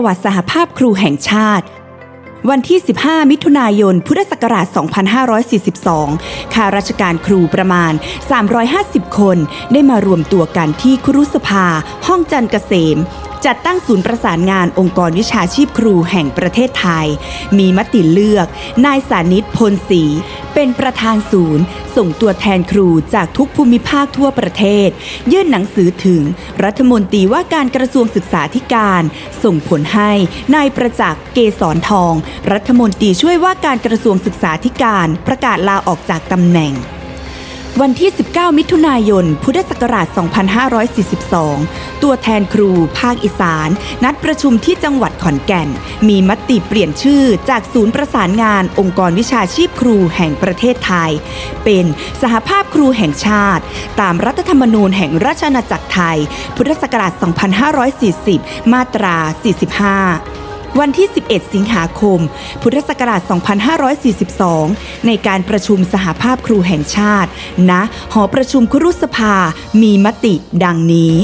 ประวัติสหภาพครูแห่งชาติ วันที่ 15 มิถุนายน พุทธศักราช 2542 ข้าราชการครูประมาณ 350 คน ได้มารวมตัวกันที่ครุสภา ห้องจันเกษม จัดตั้งศูนย์ประสานงานองค์กรวิชาชีพครูแห่งประเทศไทย มีมติเลือก นายสานิตพลศรีเป็นประธานศูนย์ ส่งตัวแทนครูจากทุกภูมิภาคทั่วประเทศ ยื่นหนังสือถึง รัฐมนตรีว่าการกระทรวงศึกษาธิการ ส่งผลให้นายประจักษ์เกษรทอง รัฐมนตรีช่วยว่าการกระทรวงศึกษาธิการ ประกาศลาออกจากตำแหน่ง วันที่ 19 มิถุนายน พุทธศักราช 2542 ตัวแทนครูภาคอีสาน นัดประชุมที่จังหวัดขอนแก่น มีมติเปลี่ยนชื่อจากศูนย์ประสานงาน องค์กรวิชาชีพครูแห่งประเทศไทย เป็นสหภาพครูแห่งชาติ ตามรัฐธรรมนูญแห่งราชอาณาจักรไทย พุทธศักราช 2540 มาตรา 45 วันที่ 11 สิงหาคม พุทธศักราช 2542 ในการประชุมสหภาพครูแห่งชาติณหอประชุมครุสภา มีมติดังนี้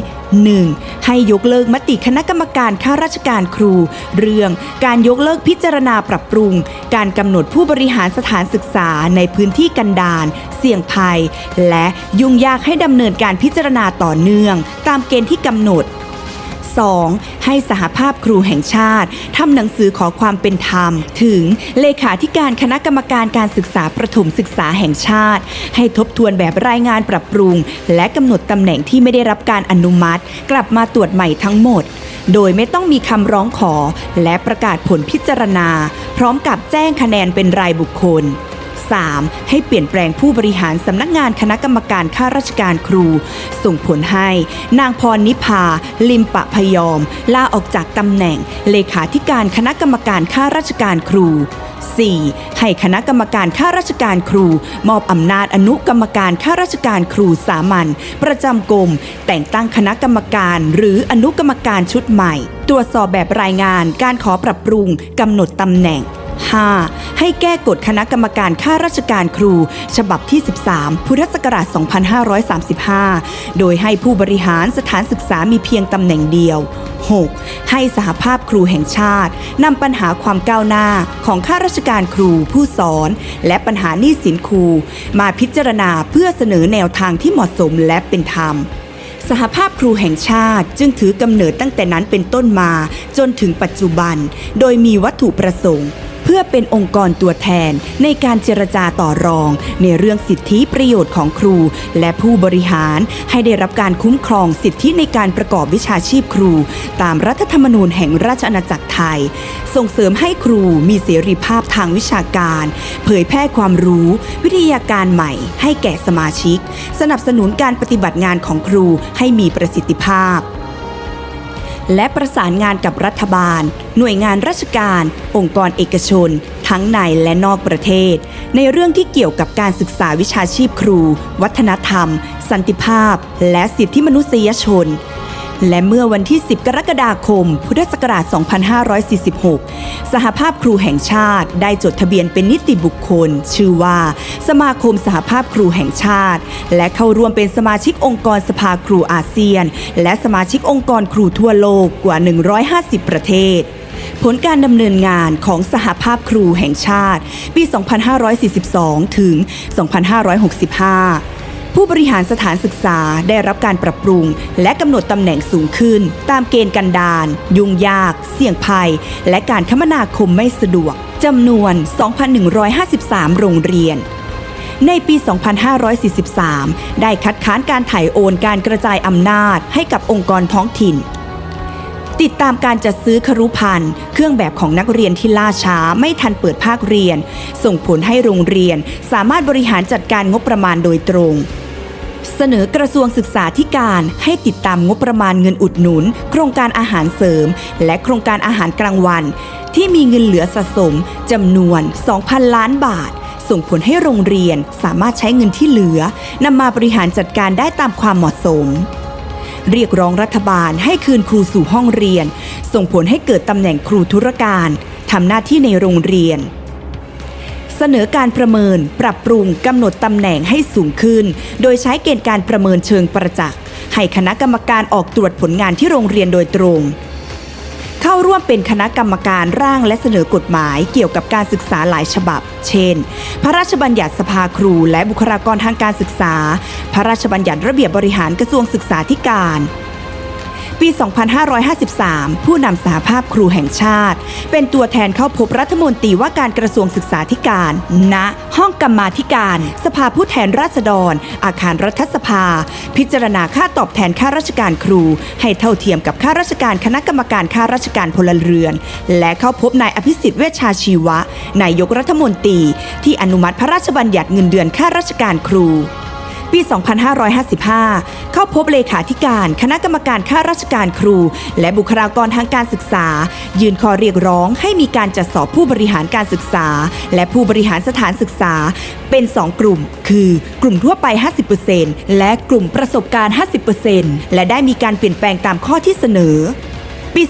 1. ให้ยกเลิกมติคณะกรรมการข้าราชการครู เรื่องการยกเลิกพิจารณาปรับปรุง การกำหนดผู้บริหารสถานศึกษาในพื้นที่กันดารเสี่ยงภัย และยุ่งยากให้ดำเนินการพิจารณาต่อเนื่อง ตามเกณฑ์ที่กำหนด 2. ให้สหภาพครูแห่งชาติทำหนังสือขอความเป็นธรรม ถึงเลขาธิการคณะกรรมการการศึกษาประถมศึกษาแห่งชาติ ให้ทบทวนแบบรายงานปรับปรุง และกำหนดตำแหน่งที่ไม่ได้รับการอนุมัติ กลับมาตรวจใหม่ทั้งหมด โดยไม่ต้องมีคำร้องขอ และประกาศผลพิจารณา พร้อมกับแจ้งคะแนนเป็นรายบุคคล 3. ให้เปลี่ยนแปลงผู้บริหารสำนักงานคณะกรรมการข้าราชการครู ส่งผลให้นางพรนิพา ลิมปะพยอม ลาออกจากตำแหน่ง เลขาธิการคณะกรรมการข้าราชการครู 4. ให้คณะกรรมการข้าราชการครู มอบอำนาจอนุกรรมการข้าราชการครูสามัญประจำกรม แต่งตั้งคณะกรรมการหรืออนุกรรมการชุดใหม่ ตรวจสอบแบบรายงานการขอปรับปรุงกำหนดตำแหน่ง 5. ให้แก้กฎคณะกรรมการข้าราชการครู ฉบับที่ 13 พุทธศักราช 2535 โดยให้ผู้บริหารสถานศึกษามีเพียงตำแหน่งเดียว 6. ให้สหภาพครูแห่งชาตินำปัญหาความก้าวหน้าของข้าราชการครูผู้สอน และปัญหาหนี้สินครู มาพิจารณาเพื่อเสนอแนวทางที่เหมาะสมและเป็นธรรมสหภาพครูแห่งชาติจึงถือกำเนิดตั้งแต่นั้นเป็นต้นมาจนถึงปัจจุบัน โดยมีวัตถุประสงค์ เพื่อเป็นองค์กรตัวแทนในการเจรจาต่อรอง ในเรื่องสิทธิประโยชน์ของครู และผู้บริหารให้ได้รับการคุ้มครองสิทธิในการประกอบวิชาชีพครู ตามรัฐธรรมนูญแห่งราชอาณาจักรไทย ส่งเสริมให้ครูมีเสรีภาพทางวิชาการ เผยแพร่ความรู้ วิทยาการใหม่ ให้แก่สมาชิก สนับสนุนการปฏิบัติงานของครูให้มีประสิทธิภาพ และประสานงานกับรัฐบาล หน่วยงานราชการ องค์กรเอกชน ทั้งในและนอกประเทศ ในเรื่องที่เกี่ยวกับการศึกษาวิชาชีพครู วัฒนธรรม สันติภาพ และสิทธิมนุษยชน และเมื่อวันที่ 10 กรกฎาคม พุทธศักราช 2546 สหภาพครูแห่งชาติได้จดทะเบียนเป็นนิติบุคคล ชื่อว่า สมาคมสหภาพครูแห่งชาติ และเข้าร่วมเป็นสมาชิกองค์กรสภาครูอาเซียน และสมาชิกองค์กรครูทั่วโลกกว่า 150 ประเทศผลการดำเนินงานของสหภาพครูแห่งชาติ ปี 2542 ถึง 2565 ผู้บริหารสถานศึกษาได้รับการปรับปรุง และกำหนดตำแหน่งสูงขึ้น ตามเกณฑ์กันดารยุ่งยาก เสี่ยงภัย และการคมนาคมไม่สะดวกจำนวน 2,153 โรงเรียนในปี 2543 ได้คัดค้านการถ่ายโอนการกระจายอำนาจให้กับองค์กรท้องถิ่น ติดตามการจัดซื้อครุพันธ์เครื่องแบบของนักเรียนที่ล่าช้าไม่ทันเปิดภาคเรียน ส่งผลให้โรงเรียนสามารถบริหารจัดการงบประมาณโดยตรง เสนอกระทรวงศึกษาธิการให้ติดตามงบประมาณเงินอุดหนุน โครงการอาหารเสริม และโครงการอาหารกลางวัน ที่มีเงินเหลือสะสมจำนวน 2,000 ล้านบาท ส่งผลให้โรงเรียนสามารถใช้เงินที่เหลือนำมาบริหารจัดการได้ตามความเหมาะสม เรียกร้องรัฐบาลให้คืนครูสู่ห้องเรียน ส่งผลให้เกิดตำแหน่งครูธุรการทำหน้าที่ในโรงเรียน เสนอการประเมิน ปรับปรุงกำหนดตำแหน่งให้สูงขึ้น โดยใช้เกณฑ์การประเมินเชิงประจักษ์ ให้คณะกรรมการออกตรวจผลงานที่โรงเรียนโดยตรง เข้าร่วมเป็นคณะกรรมการร่างและเสนอกฎหมายเกี่ยวกับการศึกษาหลายฉบับ เช่น พระราชบัญญัติสภาครูและบุคลากรทางการศึกษา พระราชบัญญัติระเบียบบริหารกระทรวงศึกษาธิการ ปี 2553 ผู้นำสหภาพครูแห่งชาติ เป็นตัวแทนเข้าพบรัฐมนตรีว่าการกระทรวงศึกษาธิการณห้องกรรมาธิการ สภาผู้แทนราษฎร อาคารรัฐสภา พิจารณาค่าตอบแทนข้าราชการครู ให้เท่าเทียมกับข้าราชการคณะกรรมการข้าราชการพลเรือน และเข้าพบนายอภิสิทธิ์เวชชาชีวะนายกรัฐมนตรี ที่อนุมัติพระราชบัญญัติเงินเดือนข้าราชการครู ปี 2555 เข้าพบเลขาธิการ คณะกรรมการข้าราชการครู และบุคลากรทางการศึกษา ยื่นขอเรียกร้องให้มีการจัดสอบผู้บริหารการศึกษา และผู้บริหารสถานศึกษา เป็น 2 กลุ่ม คือกลุ่มทั่วไป 50%และกลุ่มประสบการณ์ 50%และได้มีการเปลี่ยนแปลงตามข้อที่เสนอ ปี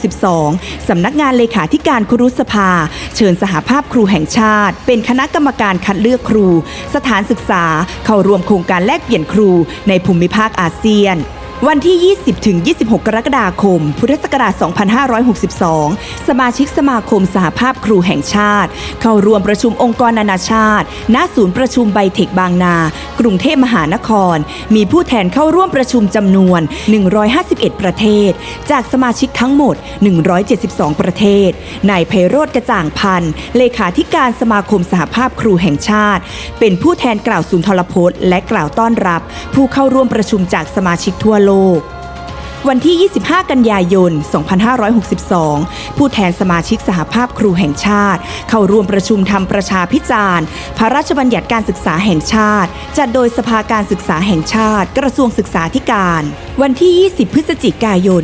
2562 สำนักงานเลขาธิการครุสภา เชิญสหภาพครูแห่งชาติ เป็นคณะกรรมการคัดเลือกครู สถานศึกษา เข้าร่วมโครงการแลกเปลี่ยนครูในภูมิภาคอาเซียน วันที่ 20 ถึง 26 กรกฎาคม พุทธศักราช 2562 สมาชิกสมาคมสหภาพครูแห่งชาติ เข้าร่วมประชุมองค์กรนานาชาติ ณ ศูนย์ประชุมไบเทคบางนา กรุงเทพมหานคร มีผู้แทนเข้าร่วมประชุมจำนวน 151 ประเทศ จากสมาชิกทั้งหมด 172 ประเทศ นายไพโรธกระจ่างพันธ์ เลขาธิการสมาคมสหภาพครูแห่งชาติ เป็นผู้แทนกล่าวสุนทรพจน์ และกล่าวต้อนรับ ผู้เข้าร่วมประชุมจากสมาชิกทั่วโลกโลก วันที่ 25 กันยายน 2562 ผู้แทนสมาชิกสหภาพครูแห่งชาติ เข้าร่วมประชุมทำประชาพิจารณ์ พระราชบัญญัติการศึกษาแห่งชาติ จัดโดยสภาการศึกษาแห่งชาติ กระทรวงศึกษาธิการ วันที่ 20 พฤศจิกายน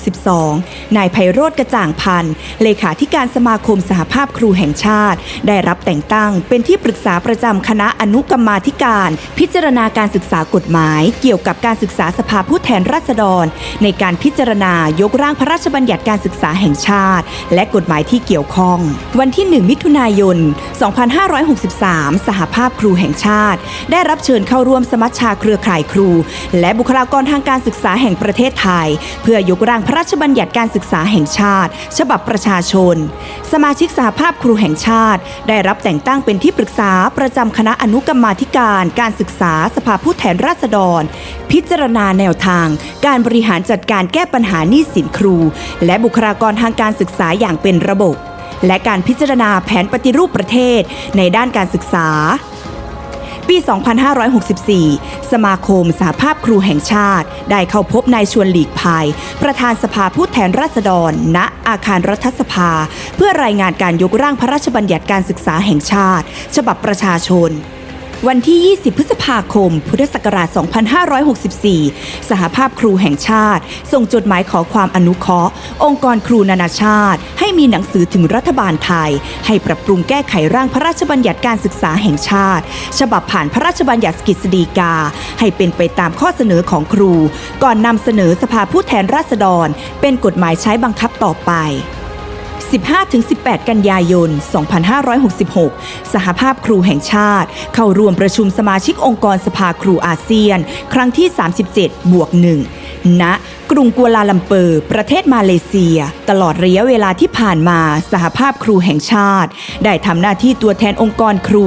2562 นายไพโรธกระจ่างพันธ์ เลขาธิการสมาคมสหภาพครูแห่งชาติ ได้รับแต่งตั้งเป็นที่ปรึกษาประจำคณะอนุกรรมาธิการ พิจารณาการศึกษากฎหมาย เกี่ยวกับการศึกษาสภาผู้แทนราษฎรร ในการพิจารณายกร่างพระราชบัญญัติการศึกษาแห่งชาติ และกฎหมายที่เกี่ยวข้อง วันที่ 1 มิถุนายน 2563 สหภาพครูแห่งชาติ ได้รับเชิญเข้าร่วมสมัชชาเครือข่ายครู และบุคลากรทางการศึกษาแห่งประเทศไทย เพื่อยกร่างพระราชบัญญัติการศึกษาแห่งชาติ ฉบับประชาชน สมาชิกสหภาพครูแห่งชาติ ได้รับแต่งตั้งเป็นที่ปรึกษาประจำคณะอนุกรรมาธิการ การศึกษาสภาผู้แทนราษฎร พิจารณาแนวทาง การบริหารจัดการแก้ปัญหาหนี้สินครู และบุคลากรทางการศึกษาอย่างเป็นระบบ และการพิจารณาแผนปฏิรูปประเทศในด้านการศึกษา ปี 2564 สมาคมสหภาพครูแห่งชาติ ได้เข้าพบนายชวนหลีกภัย ประธานสภาผู้แทนราษฎร ณ อาคารรัฐสภา เพื่อรายงานการยกร่างพระราชบัญญัติการศึกษาแห่งชาติ ฉบับประชาชน วันที่ 20 พฤษภาคม พุทธศักราช 2564 สหภาพครูแห่งชาติ ส่งจดหมายขอความอนุเคราะห์ องค์กรครูนานาชาติ ให้มีหนังสือถึงรัฐบาลไทย ให้ปรับปรุงแก้ไขร่างพระราชบัญญัติการศึกษาแห่งชาติ ฉบับผ่านพระราชบัญญัติกฤษฎีกา ให้เป็นไปตามข้อเสนอของครู ก่อนนำเสนอสภาผู้แทนราษฎร เป็นกฎหมายใช้บังคับต่อไป 15-18 กันยายน 2566 สหภาพครูแห่งชาติ เข้าร่วมประชุมสมาชิกองค์กรสภาครูอาเซียน ครั้งที่ 37 บวกหนึ่งณกรุงกัวลาลัมเปอร์ ประเทศมาเลเซีย ตลอดระยะเวลาที่ผ่านมาสหภาพครูแห่งชาติ ได้ทำหน้าที่ตัวแทนองค์กรครู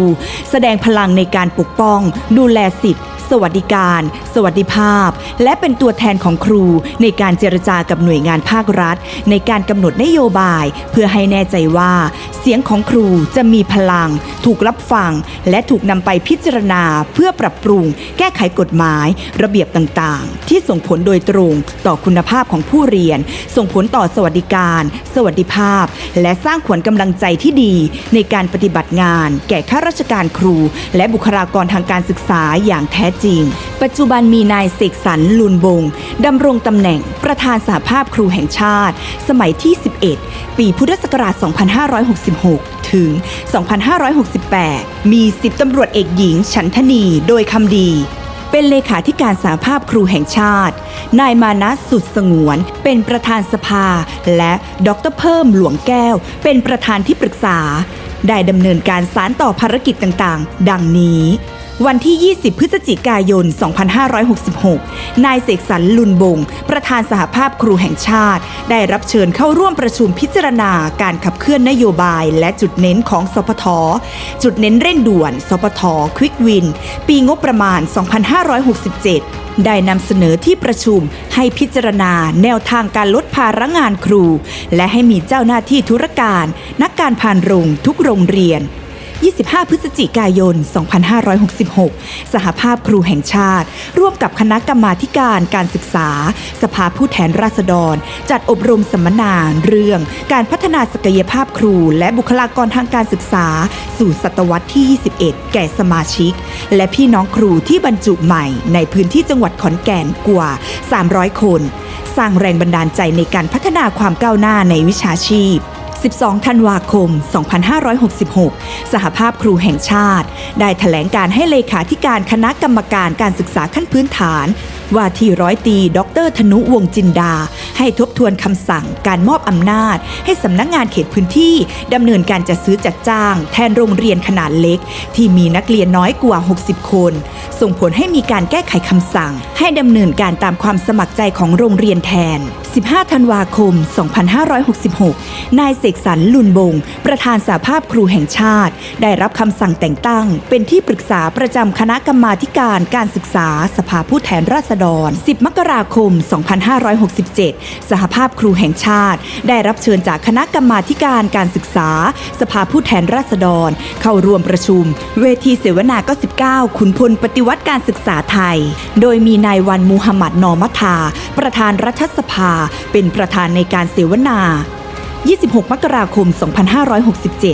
แสดงพลังในการปกป้อง ดูแลสิทธิ สวัสดิการ สวัสดิภาพ และเป็นตัวแทนของครูในการเจรจากับหน่วยงานภาครัฐ ในการกำหนดนโยบาย เพื่อให้แน่ใจว่า เสียงของครูจะมีพลัง ถูกรับฟัง และถูกนำไปพิจารณาเพื่อปรับปรุง แก้ไขกฎหมาย ระเบียบต่างๆ ที่ส่งผลโดยตรงต่อคุณภาพของผู้เรียน ส่งผลต่อสวัสดิการ สวัสดิภาพ และสร้างขวัญกำลังใจที่ดี ในการปฏิบัติงาน แก่ข้าราชการครู และบุคลากรทางการศึกษาอย่างแท้จริง ปัจจุบันมีนายเสกสรรลุนบงดำรงตำแหน่งประธานสหภาพครูแห่งชาติ สมัยที่ 11 ปีพุทธศักราช 2566 ถึง 2568 มี 10ตำรวจเอกหญิงฉันทนีโดยคำดีเป็นเลขาธิการสหภาพครูแห่งชาติ นายมานะสุดสงวน เป็นประธานสภา และดรเพิ่มหลวงแก้ว เป็นประธานที่ปรึกษา ได้ดำเนินการสารต่อภารกิจต่างๆ ดังนี้ วันที่ 20 พฤศจิกายน 2566 นายเสกสรรลุนบง ประธานสหภาพครูแห่งชาติ ได้รับเชิญเข้าร่วมประชุมพิจารณาการขับเคลื่อนนโยบายและจุดเน้นของสปทจุดเน้นเร่งด่วนสปทควิกวิน ปีงบประมาณ 2567ได้นำเสนอที่ประชุมให้พิจารณาแนวทางการลดภาระงานครู และให้มีเจ้าหน้าที่ธุรการ นักการพานโรงทุกโรงเรียน 25 พฤศจิกายน 2566 สหภาพครูแห่งชาติ ร่วมกับคณะกรรมาการการศึกษา สภาผู้แทนราษฎร จัดอบรมสัมมนาเรื่องการพัฒนาศักยภาพครู และบุคลากรทางการศึกษา สู่ศตวรรษที่ 21 แก่สมาชิก และพี่น้องครูที่บรรจุใหม่ ในพื้นที่จังหวัดขอนแก่นกว่า 300 คน สร้างแรงบันดาลใจในการพัฒนาความก้าวหน้าในวิชาชีพ 12 ธันวาคม 2566 สหภาพครูแห่งชาติ ได้แถลงการให้เลขาธิการคณะกรรมการการศึกษาขั้นพื้นฐาน ว่าที่ร้อยตี ดรธนุวงจินดา ให้ทบทวนคำสั่งการมอบอำนาจ ให้สำนักงานเขตพื้นที่ดำเนินการจัดซื้อจัดจ้าง แทนโรงเรียนขนาดเล็ก ที่มีนักเรียนน้อยกว่า 60 คน ส่งผลให้มีการแก้ไขคำสั่ง ให้ดำเนินการตามความสมัครใจของโรงเรียนแทน 15 ธันวาคม 2566 นายเสกสรรลุนบง ประธานสาภาพครูแห่งชาติ ได้รับคำสั่งแต่งตั้ง เป็นที่ปรึกษาประจำคณะกรรมาการการศึกษา สภาผู้แทนราษฎร 10 มกราคม 2567 สหภาพครูแห่งชาติ ได้รับเชิญจากคณะกรรมาการการศึกษา สภาผู้แทนราษฎร เข้าร่วมประชุม เวทีเสวนา99ขุนพลปฏิวัติการศึกษาไทย โดยมีนายวันมูฮัมหมัดนอมัทา ประธานรัฐสภา เป็นประธานในการเสวนา 26 มกราคม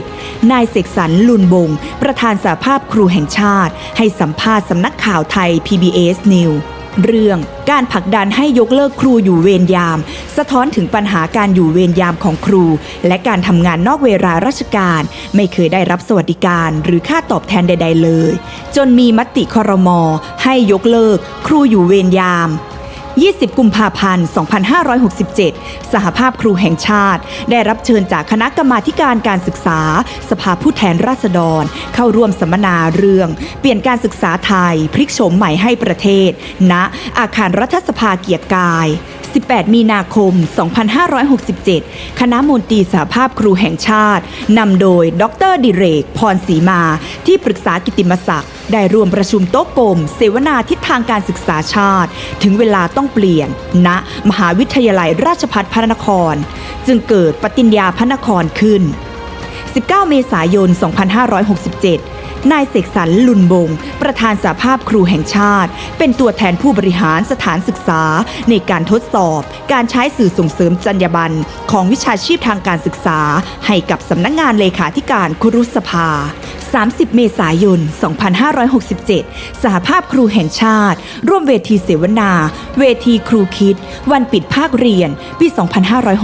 2567 นายเสกสรรลุนบง ประธานสาภาพครูแห่งชาติ ให้สัมภาษณ์สำนักข่าวไทย PBS News เรื่องการผลักดันให้ยกเลิกครูอยู่เวรยาม สะท้อนถึงปัญหาการอยู่เวรยามของครู และการทำงานนอกเวลาราชการ ไม่เคยได้รับสวัสดิการหรือค่าตอบแทนใด ๆ เลย จนมีมติคอรมอให้ยกเลิก ครูอยู่เวรยาม 20 กุมภาพันธ์ 2567 สหภาพครูแห่งชาติ ได้รับเชิญจากคณะกรรมาการการศึกษา สภาผู้แทนราษฎร เข้าร่วมสัมมนาเรื่อง เปลี่ยนการศึกษาไทย พลิกโฉมใหม่ให้ประเทศ ณ อาคารรัฐสภาเกียรติกาย 18 มีนาคม 2567 คณะมนตรีสหภาพครูแห่งชาติ นำโดย ดรดิเรก พรศรีมา ที่ปรึกษากิตติมศักดิ์ ได้รวมประชุมโต๊ะกลม เสวนาทิศทางการศึกษาชาติ ถึงเวลาต้องเปลี่ยนณมหาวิทยาลัยราชภัฏพระนคร จึงเกิดปฏิญญาพระนครขึ้น 19 เมษายน 2567 นายเสกสรรลุนบง ประธานสาภาพครูแห่งชาติ เป็นตัวแทนผู้บริหารสถานศึกษา ในการทดสอบ การใช้สื่อส่งเสริมจรรยาบรรณของวิชาชีพทางการศึกษา ให้กับสำนักงงานเลขาธิการครุสภา 30 เมษายน 2567 สหภาพครูแห่งชาติ ร่วมเวทีเสวนา เวทีครูคิด วันปิดภาคเรียน ปี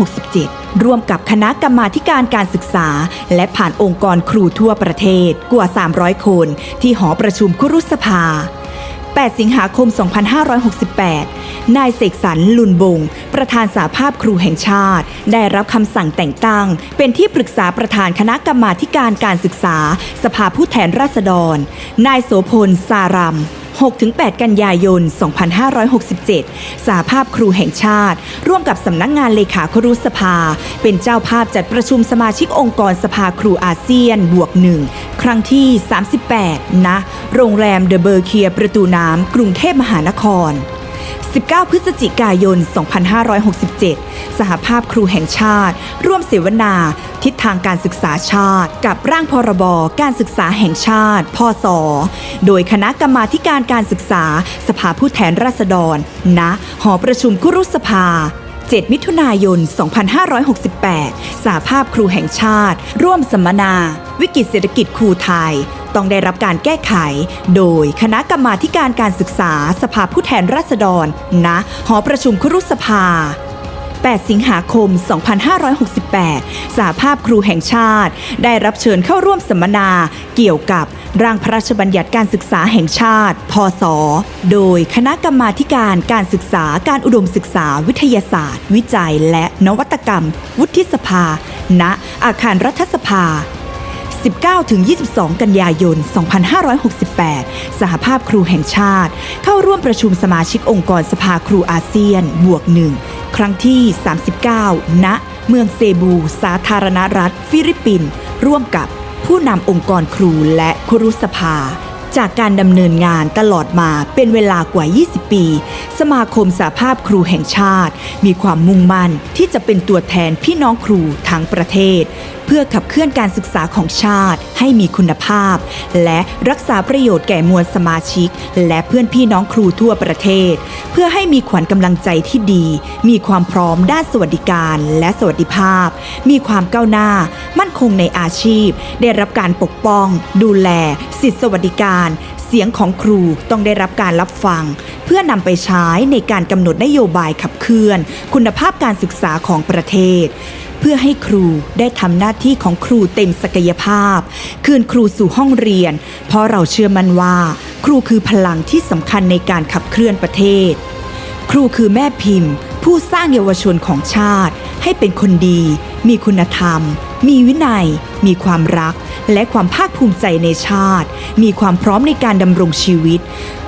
2567 ร่วมกับคณะกรรมาการการศึกษา และผ่านองค์กรครูทั่วประเทศกว่า 300 คน ที่หอประชุมครุสภา 8 สิงหาคม 2568 นายเสกสรรลุนบง ประธานสาภาพครูแห่งชาติ ได้รับคำสั่งแต่งตั้ง เป็นที่ปรึกษาประธานคณะกรรมาการการศึกษา สภาผู้แทนราษฎร นายโสพลสารัม 6-8 กันยายน 2567 สาภาพครูแห่งชาติ ร่วมกับสำนักงงานเลขาครุสภา เป็นเจ้าภาพจัดประชุมสมาชิกองค์กรสภาครูอาเซียนบวกหนึ่งครั้งที่ 38 นะ โรงแรมเดอะเบอร์เคียประตูน้ำกรุงเทพมหานคร 19 พฤศจิกายน 2567 สหภาพครูแห่งชาติ ร่วมเสวนา ทิศทางการศึกษาชาติ กับร่างพรบการศึกษาแห่งชาติ พศ โดยคณะกรรมาการการศึกษา สภาผู้แทนราษฎรณหอประชุมคุรุสภา 7 มิถุนายน 2568 สาภาพครูแห่งชาติ ร่วมสัมมนา วิกฤตเศรษฐกิจครูไทย ต้องได้รับการแก้ไข โดยคณะกรรมาการการศึกษาสภาผู้แทนราษฎรณหอประชุมครุสภา 8 สิงหาคม 2568 สาภาพครูแห่งชาติ ได้รับเชิญเข้าร่วมสัมมนาเกี่ยวกับร่างพระราชบัญญัติการศึกษาแห่งชาติ พศ โดยคณะกรรมาการการศึกษาการอุดมศึกษาวิทยาศาสตร์ วิจัยและนวัตกรรม วุฒิสภา ณ อาคารรัฐสภา 19-22 กันยายน 2568 สหภาพครูแห่งชาติ เข้าร่วมประชุมสมาชิกองค์กรสภาครูอาเซียน บวกหนึ่ง ครั้งที่ 39 ณ เมืองเซบู สาธารณรัฐ ฟิลิปปินส์ ร่วมกับผู้นำองค์กรครูและครุสภาจากการดำเนินงานตลอดมาเป็นเวลากว่า 20 ปี สมาคมสาภาพครูแห่งชาติ มีความมุ่งมั่นที่จะเป็นตัวแทนพี่น้องครูทั้งประเทศ พื่อขับเคลื่อนการศึกษาของชาติให้มีคุณภาพ และรักษาประโยชน์แก่มวลสมาชิก และเพื่อนพี่น้องครูทั่วประเทศ เพื่อให้มีขวัญกำลังใจที่ดี มีความพร้อมด้านสวัสดิการและสวัสดิภาพ มีความก้าวหน้า มั่นคงในอาชีพ ได้รับการปกป้อง ดูแล สิทธิสวัสดิการเสียงของครูต้องได้รับการรับฟัง เพื่อนำไปใช้ในการกำหนดนโยบายขับเคลื่อน คุณภาพการศึกษาของประเทศ เพื่อให้ครูได้ทำหน้าที่ของครูเต็มศักยภาพ คืนครูสู่ห้องเรียน เพราะเราเชื่อมั่นว่า ครูคือพลังที่สำคัญในการขับเคลื่อนประเทศ ครูคือแม่พิมพ์ ผู้สร้างเยาวชนของชาติ ให้เป็นคนดี มีคุณธรรม มีวินัย มีความรัก และความภาคภูมิใจในชาติ มีความพร้อมในการดำรงชีวิต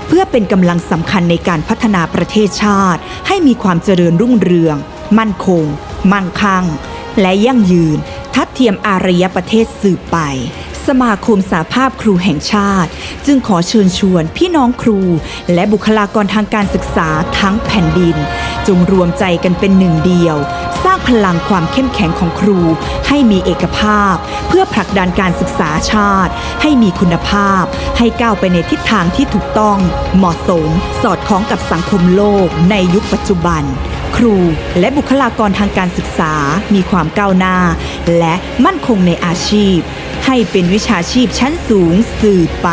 เพื่อเป็นกำลังสำคัญในการพัฒนาประเทศชาติ ให้มีความเจริญรุ่งเรือง มั่นคง มั่งคั่ง และยั่งยืน ทัดเทียมอารยประเทศสืบไป สมาคมสาภาพครูแห่งชาติ จึงขอเชิญชวนพี่น้องครู และบุคลากรทางการศึกษาทั้งแผ่นดิน จงรวมใจกันเป็นหนึ่งเดียว สร้างพลังความเข้มแข็งของครู ให้มีเอกภาพ เพื่อผลักดันการศึกษาชาติ ให้มีคุณภาพ ให้ก้าวไปในทิศทางที่ถูกต้อง เหมาะสม สอดคล้องกับสังคมโลกในยุคปัจจุบัน ครู และบุคลากรทางการศึกษา มีความก้าวหน้า และมั่นคงในอาชีพ ให้เป็นวิชาชีพชั้นสูงสืบไป